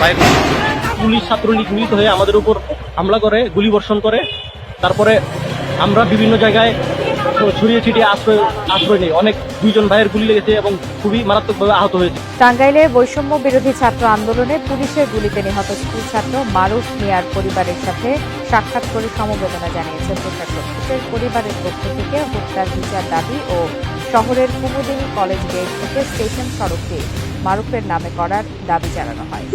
বাইরে পুলিশ ছাত্রলীগ মিলিত হয়ে আমাদের উপর হামলা করে গুলি বর্ষণ করে। তারপরে আমরা বিভিন্ন জায়গায় ছড়িয়ে ছিটিয়ে আশ্রয় আশ্রয় নেই। অনেক দুইজন ভাইয়ের গুলি লেগেছে এবং খুবই মারাত্মকভাবে আহত হয়েছে। টাঙ্গাইলে বৈষম্য বিরোধী ছাত্র আন্দোলনে পুলিশের গুলিতে নিহত স্কুল ছাত্র মারুফ মিয়ার পরিবারের সাথে সাক্ষাৎ করে সমবেদনা জানিয়েছে পুলিশের পরিবারের পক্ষ থেকে হত্যার বিচার দাবি ও শহরের কুমুদিনী কলেজ গেট থেকে স্টেশন সড়কটি মারুফের নামে করার দাবি জানানো হয়।